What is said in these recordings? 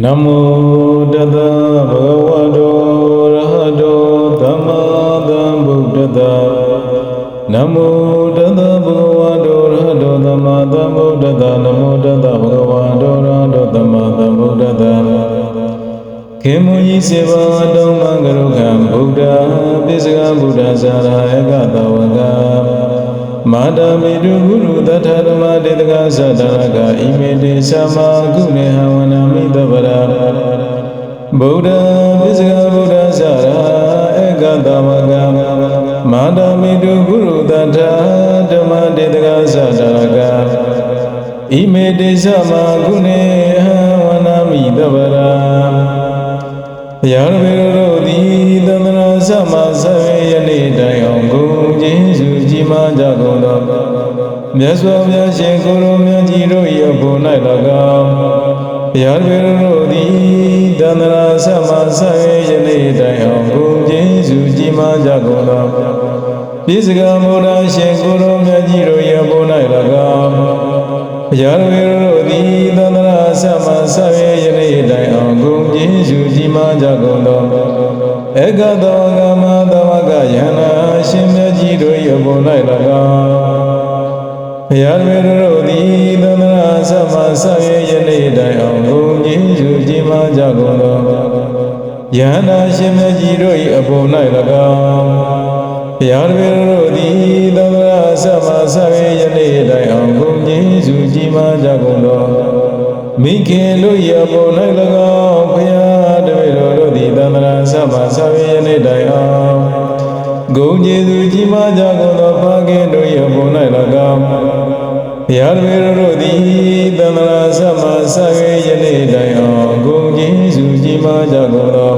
နမောတတဗုဒ္ဓဝါတောရဟတောသမ္မာသမ္ဗုဒ္ဓတ္တနမောတတဗုဒ္ဓဝါတောရဟတောသမ္မာသမ္ဗုဒ္ဓတ္တနမောတတဗုဒ္ဓဝါတောရဟတောသမ္မာသမ္ဗုဒ္ဓတ္တခေမုန်ကြီးစေဘာတောမင်္ဂရုခံဗုဒ္ဓပိစကဗုဒ္ဓဇာရဧကတဝက မာတာမိတုဂုရုတထဓမ္မတေတကသတ္တရကဣမေတိသမကုနေဟဝနာမိတပရာဗုဒ္ဓပိစကဗုဒ္ဓဇာရဧကတဝကမာတာမိတုဂုရုတထဓမ္မတေတကသတ္တရကဣမေတိသမကုနေဟဝနာမိတပရာဘုရားရေတို့သည်သန္တနာသမ ဇူးကြီးမားကြကုန်သောမြတ်စွာဘုရားရှင်ကိုယ်တော်မြတ်ကြီးတို့၏အဖို့၌၎င်းဘုရားရေတို့သည်သန္တနာသမဆဝေယနေ့တိုင်အောင်ဂုဏ်ကျေးဇူးကြီးမားကြကုန်သောပိစကမုဒ္ဒရှင်ကိုယ်တော်မြတ်ကြီးတို့၏အဖို့၌၎င်းဘုရားရေတို့သည်သန္တနာသမဆဝေယနေ့တိုင်အောင်ဂုဏ်ကျေးဇူးကြီးမားကြကုန်သောဧကသောကမသမကယန္နာရှင်မြတ် ကြီးတို့၏အပေါ်၌၎င်းဘုရားရေတို့သည်သန္တနာသမဆဝေယနေ့တိုင်အောင်ဂုဏ်ကျေးဇူးကြီးမားကြကုန်သောယန္နာရှင်မြတ်ကြီးတို့၏အပေါ်၌၎င်းဘုရားရေတို့သည်သန္တနာသမဆဝေယနေ့တိုင်အောင်ဂုဏ်ကျေးဇူးကြီးမားကြကုန်သောမိခင်တို့ရပေါ်၌၎င်းဘုရားတပည့်တော်တို့သည်သန္တရာသမဆဝေယနေ့တိုင်အောင် ဂုဏ်ကျေးဇူးကြီးမားကြကုန်သောဖခင်တို့ရပေါ်၌၎င်းဘုရားတပည့်တော်တို့သည်သန္တရာသမဆဝေယနေ့တိုင်အောင်ဂုဏ်ကျေးဇူးကြီးမားကြကုန်သော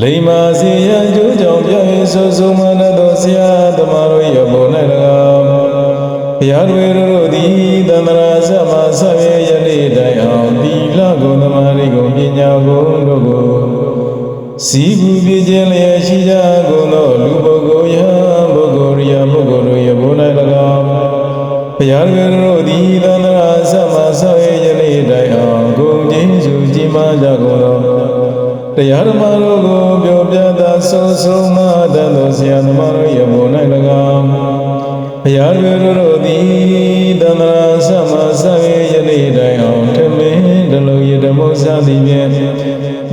လိမ္မာစေရန်ကျိုးကြောင့်ပြည့်စုံဆုံးမနသောဆရာသမားတို့ရပေါ်၌၎င်းဘုရားတွေတို့သည်သန္တရာသမဆက်ရယနေ့တိုင်အောင်သီလဂုဏ်သမာဓိဂုဏ်ပညာဂုဏ်တို့ကို စီကူပြည့်ခြင်းလျက်ရှိကြကုန်သောလူပုဂ္ဂိုလ်ယဟပုဂ္ဂိုလ်ရိယပုဂ္ဂိုလ်တို့ရပေါ်၌၎င်းဘုရားတွေတို့သည်သန္တရာသမဆက်ရယနေ့တိုင်အောင်ဂုဏ်ကျေးဇူးကြီးမားကြကုန်သောတရားဓမ္မတို့ကိုပြောပြသာဆုံးဆုံးမတတ်သောဆရာသမားတို့ရပေါ်၌၎င်းဘုရားရေတို့သည်တန္တရာသမသဝေယနေ့တိုင်အောင်ထမင်းတလုံးရဓမ္မစသည်ဖြင့်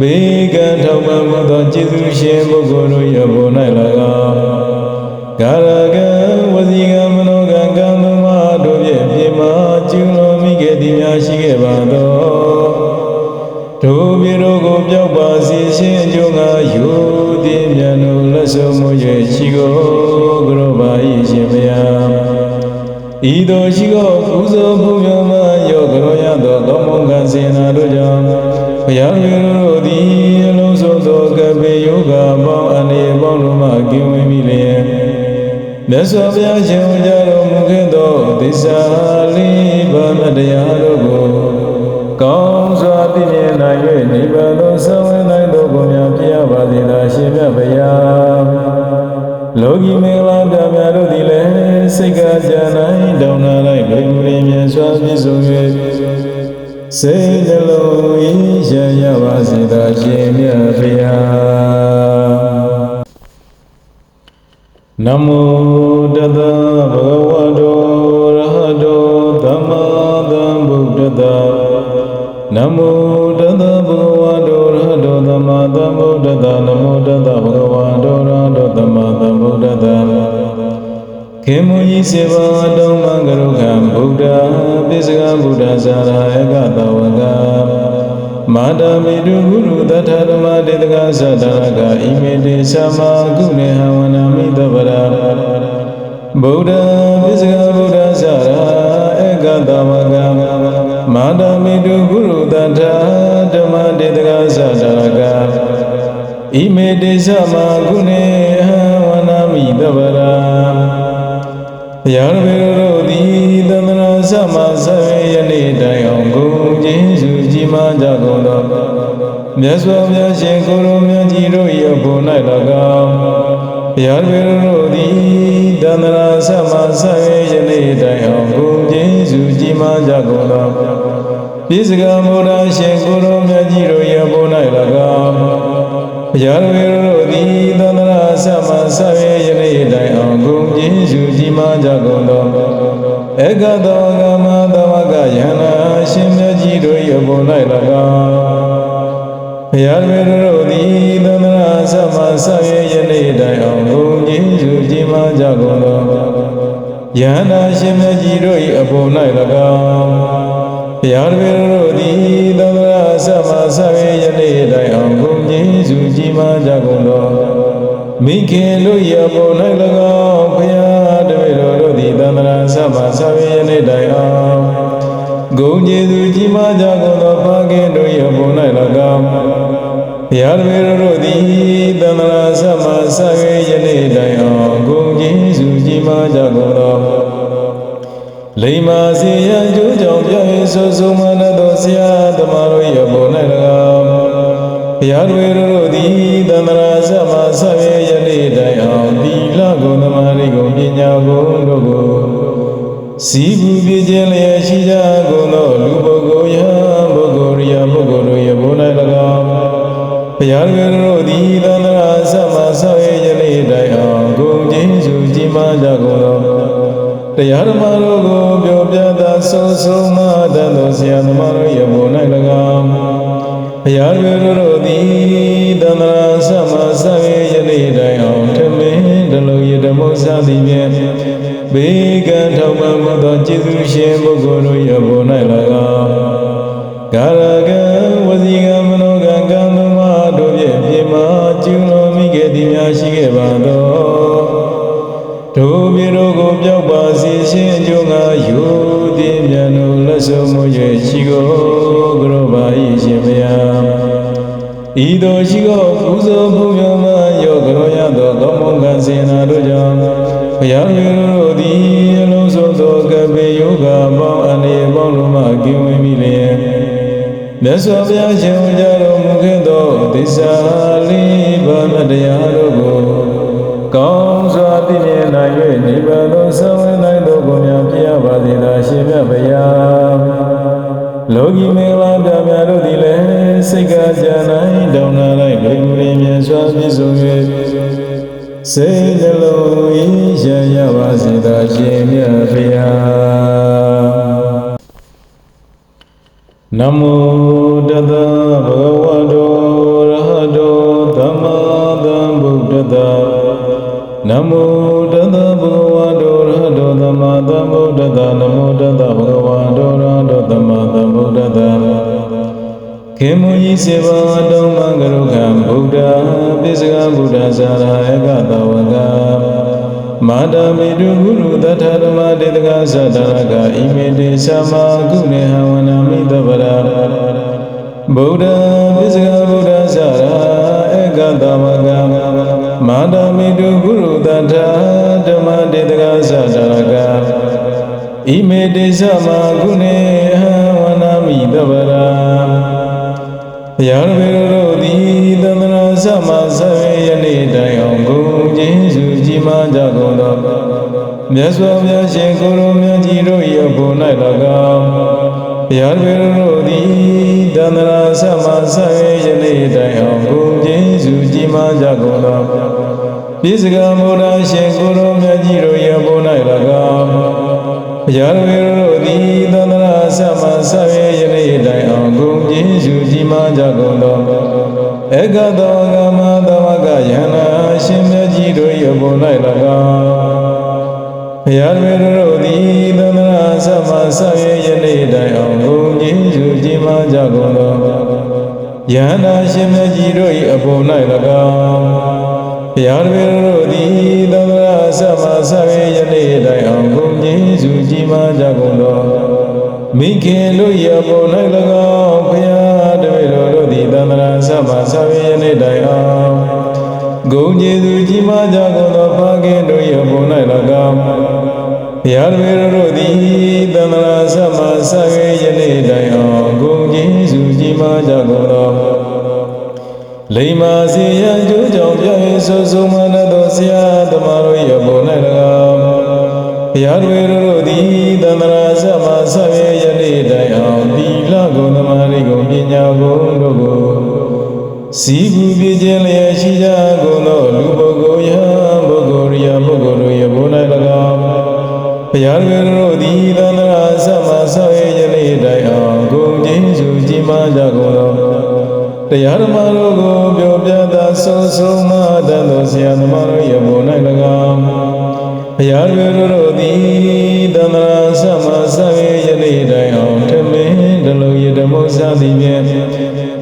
ဘေကံထောက်ပံ့သောကျေးဇူးရှင်ပုဂ္ဂိုလ်တို့ရပေါ်၌၎င်းကာရကံဝစီကံမနောကံကံသမာတို့ဖြင့်ပြမကျူတော်မိခဲ့သည်များရှိခဲ့ပါသောတို့ပြည်တို့ကိုပြောက်ပါစေရှင်အကျိုးငါယူသည်မြတ်တို့လက်ဆုံးမွေရှိကိုကရောပါ၏ရှင်မယားဤသို့ရှိသောပူဇော်ပူဇော်မှယောကရောရသောကောင်းမွန်ကံစေနာတို့ကြောင့် ဘုရားရှင်တို့သည်အလုံးစုံသောကပေယောဂပေါင်းအနေပေါင်းတို့မှကင်းဝေးမိလျက်မြတ်စွာဘုရားရှင်ဟောကြားတော်မူခဲ့သောသစ္စာလေးပါးတရားတို့ကိုကောင်းစွာသိမြင်နိုင်၍နိဗ္ဗာန်သို့ဆောင်ဝင်နိုင်သောဘုရားပြရပါစေသာရှင်မြတ်ဗျာလောကီမင်္ဂလာပြမြတ်တို့သည်လည်းစိတ်ကကြံနိုင်တောင်းနာလိုက်လွင်မင်းမြတ်စွာပြည့်စုံ၍ စိတ်နှလုံးဤရရပါစေသာရှင်မြတ်ဗျာနမောတတဗုဒ္ဓဝါတောရဟတောသမ္မာသမ္ဗုဒ္ဓတ္တနမောတတဗုဒ္ဓဝါတောရဟတောသမ္မာသမ္ဗုဒ္ဓတ္တနမောတတ ခေမုန်ကြီးစေဘာတောမင်္ဂရုခံဗုဒ္ဓပိစကဗုဒ္ဓဇာရဧကတဝကမာတာမိတုဂုရုတထဓမ္မတေတကသတ္တရကဣမေတိသမကုနေဟဝနာမိတပရာဗုဒ္ဓပိစကဗုဒ္ဓဇာရဧကတဝကမာတာမိတုဂုရုတထဓမ္မတေတကသတ္တရကဣမေတိသမကုနေဟဝနာမိတပရာ ဘုရားရေတို့သည်သန္တနာသမဆဝေယနေ့တိုင်အောင်ဂုဏ်ကျေးဇူးကြီးမားကြကုန်သောမြတ်စွာဘုရားရှင်ကိုယ်တော်မြတ်ကြီးတို့၏အဖို့၌၎င်းဘုရားရေတို့သည်သန္တနာသမဆဝေယနေ့တိုင်အောင်ဂုဏ်ကျေးဇူးကြီးမားကြကုန်သောပိစကမုဒ္ဒရှင်ကိုရောမြတ်ကြီးတို့ရဲ့ဘုန်း၌၎င်းဘုရားဝေတို့သည်သန္တရာသမဆက်ရယနေ့ တိုင်အောင်ဂုဏ်ကြီးစုကြီးမားကြကုန်သောဧကတောကမသမကယန္နာရှင်မြတ်ကြီးတို့ရဲ့ဘုန်း၌၎င်းဘုရားဝေတို့သည်သန္တရာသမဆက်ရယနေ့တိုင်အောင်ဂုဏ်ကြီးစုကြီးမားကြကုန်သောယန္နာရှင်မြတ်ကြီးတို့၏အဘုန်း၌၎င်းဘုရားဝေတို့သည်သန္တရာသမဆက်ရယနေ့တိုင်အောင်ဂုဏ်ကြီးစုကြီးမားကြကုန်သော မိခင်တို့၏အဘုန်း၌၎င်းဘုရားတပည့်တော်တို့သည်သန္တရာသမဆက်ရယနေ့တိုင်အောင်ဂုဏ်ကျေးဇူးကြီးမားကြကုန်သောဖခင်တို့၏အဘုန်း၌၎င်းဘုရားတပည့်တော်တို့သည်သန္တရာသမဆက်ရယနေ့တိုင်အောင်ဂုဏ်ကျေးဇူးကြီးမားကြကုန်သောလိမ္မာစေရန်ကျိုးကြောင့်ပြည့်စုံဆုံးမနသောဆရာသမားတို့၏ဘုန်း၌၎င်းဘုရားတွေတို့သည်သ စီကူပြည့်ခြင်းလျက်ရှိကြကုန်သောလူပုဂ္ဂိုလ်ယံပုဂ္ဂိုလ်ရိယပုဂ္ဂိုလ်တို့၏ဘုန်း၌၎င်းဘုရားတွေတို့သည်သန္တရာသမဆက်ရယနေ့တိုင်အောင်ဂုဏ်ကျေးဇူးကြီးမားကြကုန်သောတရားဓမ္မတို့ကိုပြောပြတာဆုံးဆုံးမတတ်သောဆရာသမားတို့ရဲ့ဘုန်း၌၎င်းဘုရားရွယ်တို့သည်တမရာသမဆက်ရယနေ့တိုင်အောင်ထမင်းတလုံးရဓမ္မစာသည်ဖြင့်ဘေကံ ထောက်ပံ့မှုသောကျေးဇူးရှင်ပုဂ္ဂိုလ်တို့ရဲ့ဘုန်း၌၎င်းကာရကံဝစီကံမနောကံကံသမတို့ဖြင့်ပြမကျူတော်မိခဲ့သည်များရှိခဲ့ပါသောတို့မြေတို့ကိုပြောက်ပါစေရှင်အကျိုးငါယူသည်မြတ်တို့လက်ဆုံးမွေရှိကိုကရောပါ၏ရှင်မယဤသို့ရှိကိုပူဇော်ပူဇော်မှယောကရောရသောကောင်းမွန်ကံစေနာတို့ကြောင့် ဘုရားမြေတို့သည်အလုံးစုံသောကပေယောဂပေါင်းအနေပေါင်းလုံးမှကင်းဝေးမိလျက်မြတ်စွာဘုရားရှင်ဝကြတော်မူခဲ့သောသစ္စာလေးပါးတရားတို့ကိုကောင်းစွာသိမြင်နိုင်၍နိဗ္ဗာန်သို့ဆောင်ဝင်နိုင်သောကိုမြတ်ပြရပါစေသာရှင်မြတ်ဗျာလောကီမင်္ဂလာပြပြတို့သည်လည်းစိတ်ကကြံနိုင်တောင်းနာလိုက်လူရင်းမြတ်စွာပြည့်စုံ၍ စိတ်နှလုံးအေးချမ်းရပါစေသာရှင်မြတ်ဗျာနမောတသဗုဒ္ဓဝါတောရဟတောသမ္မာသမ္ဗုဒ္ဓတ္တနမော စေဘာတောမင်္ဂရုခံဗုဒ္ဓပိစကဗုဒ္ဓဇာရဧကတဝကမာတာမိတုဂုရုတထဓမ္မတေတကသတ္တရကဣမေတိသမကုနေဟဝနာမိတပရာဗုဒ္ဓပိစကဗုဒ္ဓဇာရဧကတဝကမာတာမိတုဂုရုတထဓမ္မတေတကသတ္တရကဣမေတိသမကုနေ ဘုရားဝေတို့သည်သန္တရာသမဆက်ရယနေ့တိုင်အောင်ဂုဏ်ကျေးဇူးကြီးမားကြကုန်သောမြတ်စွာဘုရားရှင်ကိုရောမြတ်ကြီးတို့၏ဘုန်း၌၎င်းဘုရားဝေတို့သည်သန္တရာသမဆက်ရယနေ့တိုင်အောင်ဂုဏ်ကျေးဇူးကြီးမားကြကုန်သောပိစကမုဒ္ဒရှင်ကိုရောမြတ်ကြီးတို့၏ဘုန်း၌၎င်းဘုရားဝေတို့သည်သန္တရာသမဆက်ရယနေ့တိုင်အောင်ဂု ဏ်ကျေးဇူးကြီးမားကြကုန်သောဧကတောကမသမကယန္နာရှင်မြတ်ကြီးတို့၏ဘုံ၌၎င်းဘုရားဝေတို့သည်သန္တရာသမဆက်ရယနေ့တိုင်အောင်ဂုဏ်ကျေးဇူးကြီးမားကြကုန်သောယန္နာရှင်မြတ်ကြီးတို့၏အဘုံ၌၎င်းဘုရားဝေတို့သည်သန္တရာသမဆက်ရယနေ့တိုင်အောင်ဂုဏ်ကျေးဇူးကြီးမားကြကုန်သော မိခင်တို့ရပုံ၌၎င်းဘုရားတပည့်တော်တို့သည်သန္တရာသမသာဝေယနေ့တိုင်အောင်ဂုဏ်ကျေးဇူးကြီးမားကြကုန်သောဖခင်တို့ရပုံ၌၎င်းဘုရားတပည့်တော်တို့သည်သန္တရာသမသာဝေယနေ့တိုင်အောင်ဂုဏ်ကျေးဇူးကြီးမားကြကုန်သောလိမ္မာစေရန်ကျိုးကြောင့်ပြည့်စုံဆုံးမနသောဆရာသမားတို့ရပုံ၌၎င်းဘုရားတွေတို့သည်သန္တရာသမဆက်ရယနေ့တို စီကူပြည့်ခြင်းလျက်ရှိကြကုန်သောလူပုဂ္ဂိုလ်ယပုဂ္ဂိုလ်ရိယပုဂ္ဂိုလ်တို့ရဲ့ဘုန်း၌၎င်းဘုရားရှင်တို့သည်သန္တရာသမဆောက်ရည်နေ့တိုင်အောင်ဂုဏ်ကျေးဇူးကြီးမားကြကုန်သောတရားဓမ္မတို့ကိုပြောပြသာဆုံးဆုံးမတတ်သောဆရာသမားတို့ရဲ့ဘုန်း၌၎င်းဘုရားရှင်တို့သည်သန္တရာသမဆောက်ရည်နေ့တိုင်အောင်ထမင်းတလုံးရဓမ္မစာသည်ဖြင့်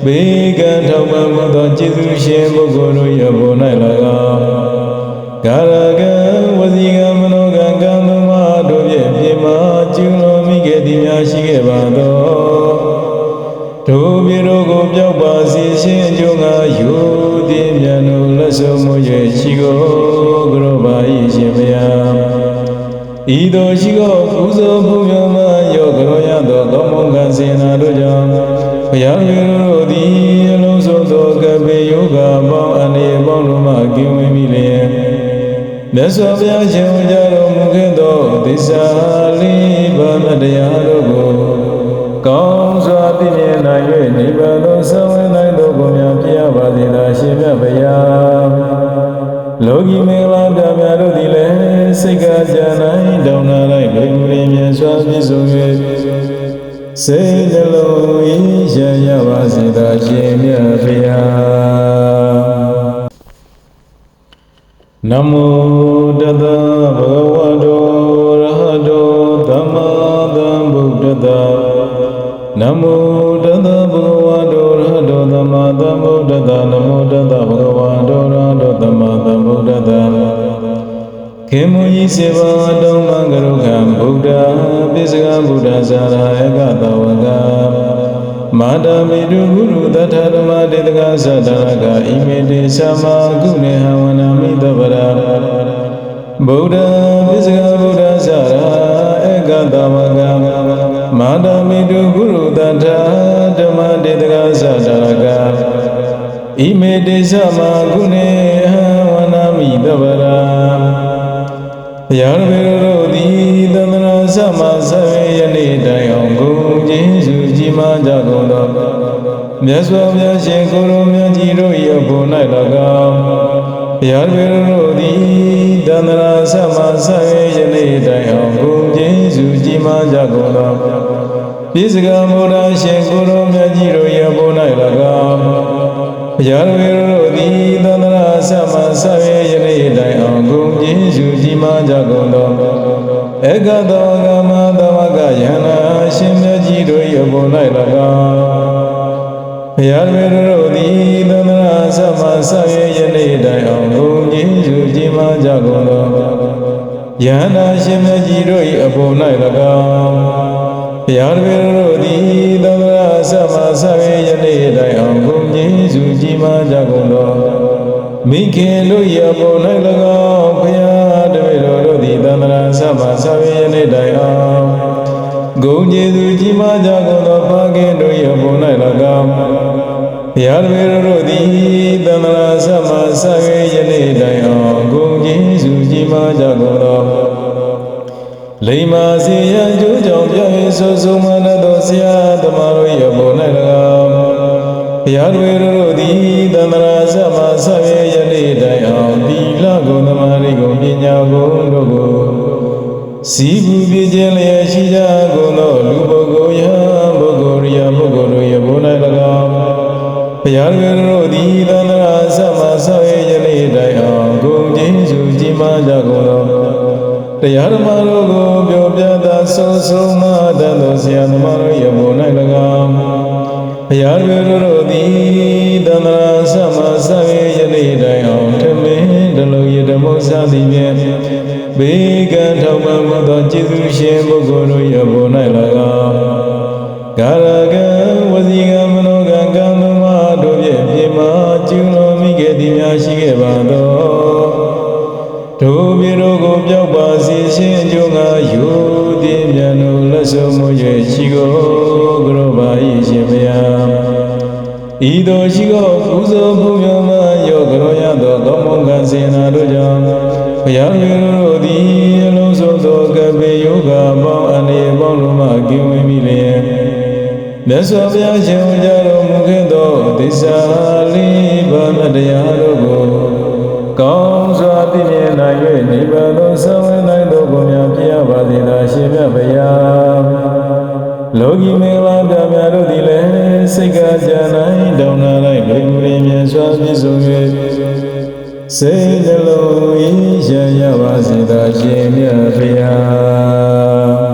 ဘေကံထောက်ပံ့မှုသောကျေးဇူးရှင်ပုဂ္ဂိုလ်တို့ရဲ့ဘုန်း၌၎င်းကာရကံဝစီကံမနောကံကံသမာတို့ဖြင့်ပြေမာကျူးလွန်မိခဲ့သည်များရှိခဲ့ပါသောတို့ပြေတို့ကိုပြောက်ပါစေရှင်အကျိုးငါယူသည်မြတ်တို့လက်ဆုံးမွေရှိကိုကရောပါ၏ရှင်မယားဤသို့ရှိသောပူဇော်ပူမြမယောကရောရသောကောင်းမွန်ကံစေနာတို့ကြောင့်ဘုရား မိလျင်မြတ်စွာဘုရားရှင်ကြတော်မူခဲ့သောသစ္စာလေးပါးတရားတို့ကိုကောင်းစွာသိမြင်နိုင်၍နိဗ္ဗာန်သို့ဆောင်ဝင်နိုင်သောကိုမြတ်ဖြစ်ရပါစေသာရှင်မြတ်ဘုရားလောကီမင်္ဂလာပြမြတ်တို့သည်လည်းစိတ်ကကြံနိုင်တောင်းနာလိုက်ဘိမရင်မြတ်စွာပြည့်စုံ၍စိတ်နှလုံးအေးချမ်းရပါစေသာရှင်မြတ်ဘုရား နမောတတဗုဒ္ဓဝါတောရဟတောသမ္မာသမ္ဗုဒ္ဓတနမောတတဗုဒ္ဓဝါတောရဟတောသမ္မာသမ္ဗုဒ္ဓတနမောတတဗုဒ္ဓဝါတောရဟတောသမ္မာသမ္ဗုဒ္ဓတခေမုန်ကြီးစေဘာတုံးမင်္ဂရုခံဗုဒ္ဓပိစကဗုဒ္ဓဇာရဧကတဝက မာတမိတုဂုရုတထဓမ္မတေတကသတ္တရကဣမေတိသမကုနေဟဝနာမိတပရာဗုဒ္ဓပိစကဗုဒ္ဓဇာရဧကတဝကမာတမိတုဂုရုတထဓမ္မတေတကသတ္တရကဣမေတိသမကုနေဟဝနာမိတပရာဘုရားမေတို့သည်သန္တနာသမဆေယနေ့တိုင်အောင်ဂုဏ်ကျေးဇူးကြီးမားကြကုန်သော မြတ်စွာဘုရားရှင်ကိုရောမြတ်ကြီးတို့၏အဖို့၌၎င်းဘုရားမေတို့သည်သန္တနာသမဆေယနေ့တိုင်အောင်ဂုဏ်ကျေးဇူးကြီးမားကြကုန်သောပိစကမုဒ္ဒရှင်ကိုရောမြတ်ကြီးတို့၏အဖို့၌၎င်းဘုရားမေတို့သည်သန္တနာသမဆေယနေ့တိုင်အောင်ဂုဏ်ကျေးဇူးကြီးမားကြကုန်သောဧကသောကမသမကယန္နာရှင်မြတ်ကြီးတို့၏အပေါ်၌၎င်း ဘုရားမေတို့သည်သန္တနာသမဆေယနေ့တိုင်အောင်ဂုဏ်ကျေးဇူးကြီးမားကြကုန်သောယန္နာရှင်မြတ်ကြီးတို့၏အပေါ်၌၎င်းဘုရားမေတို့သည်သန္တနာသမဆေယနေ့တိုင်အောင်ဂုဏ်ကျေးဇူးကြီးမားကြကုန်သောမိခင်တို့ရပေါ်၌၎င်းဘုရားတပည့်တော်တို့သည်သန္တရာသမသာဝေယနေ့တိုင်အောင် ဂုံကျေသူကြီးမားကြကုန်သောဖခင်တို့ရပေါ်၌၎င်းဘုရားတပည့်တော်တို့သည်သန္တရာသမသာဝေယနေ့တိုင်အောင်ဂုံကျေသူကြီးမားကြကုန်သောလိမ္မာစေရန်ကျိုးကြောင့်ပြည့်စုံဆုံးမနသောဆရာသမားတို့ရပေါ်၌၎င်းဘုရားတွေတို့သည်သန္တရာသမဆက်ရယနေ့တိုင်အောင်သီလဂုဏ်သမာဓိဂုဏ်ပညာဂုဏ်တို့ကို စီပူပြည့်ခြင်းလျက်ရှိကြကုန်သောလူပုဂ္ဂိုလ်ယပုဂ္ဂိုလ်ရိယပုဂ္ဂိုလ်တို့ရဲ့ဘုန်း၌၎င်းဘုရားတွေတို့သည်သန္တရာသမဆက်ရယနေ့တိုင်အောင်ဂုဏ်ကျေးဇူးကြီးမားကြကုန်သောတရားဓမ္မတို့ကိုပြောပြသာဆုံးဆုံးမတတ်သောဆရာသမားတို့ရဲ့ဘုန်း၌၎င်းဘုရားတွေတို့သည်တန္တရာသမသဝေယနေ့တိုင်အောင်ထမင်းတလုံးရဓမ္မစာသည်ဖြင့် ဘေကံထောက်ပံ့မှုသောကျေးဇူးရှင်ပုဂ္ဂိုလ်တို့ရဲ့ဘုန်း၌၎င်းကာရကံဝစီကံမနောကံကံသမာတို့ဖြင့်ပြေမာကျူးလွန်မိခဲ့သည်များရှိခဲ့ပါသောတို့ပြေတို့ကိုပြောက်ပါစေရှင်အကျိုးငါယူသည်မြတ်တို့လက်ဆုံးမွေရှိကိုကရောပါ၏ရှင်မယားဤသို့ရှိသောပူဇော်ပူမြမယောကရောရသောကောင်းမွန်ကံစေနာတို့ကြောင့် ဘုရားရှင်တို့သည်အလုံးစုံသောကပေယောဂပေါင်းအနေပေါင်းတို့မှကင်းဝေးမိလျင်မြတ်စွာဘုရားရှင်ကြတော်မူခဲ့သောသစ္စာလေးဗ္ဗာန်တရားတို့ကိုကောင်းစွာသိမြင်နိုင်၍နိဗ္ဗာန်သို့ဆောင်ဝင်နိုင်သောဘုရားပြရပါစေသာရှင်မြတ်ဗျာလောကီမင်္ဂလာပြမြတ်တို့သည်လည်းစိတ်ကကြံနိုင်တောင်းနာလိုက်လူမင်းမြတ်စွာပြည့်စုံ၍ စိတ်နှလုံးအေးချမ်းရပါစေသာရှင်မြတ်ဗျာ